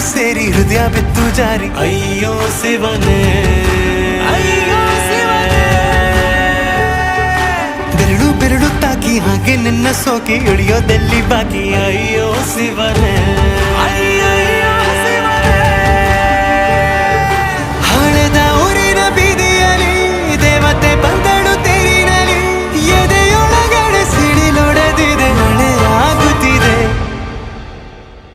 ಸೇರಿ ಹೃದಯ ಬಿತ್ತು ಜಾರಿ. ಅಯ್ಯೋ ಶಿವನೇ. ಅಯ್ಯೋ ಶಿವನೇ. ಬೆರಳು ಬೆರಳು ತಾಕಿ ಹಾಗೆ ನಿನ್ನ ಸೋಕಿ ಇಳಿಯೋದಲ್ಲಿ ಬಾಕಿ? ಅಯ್ಯೋ ಶಿವನೇ.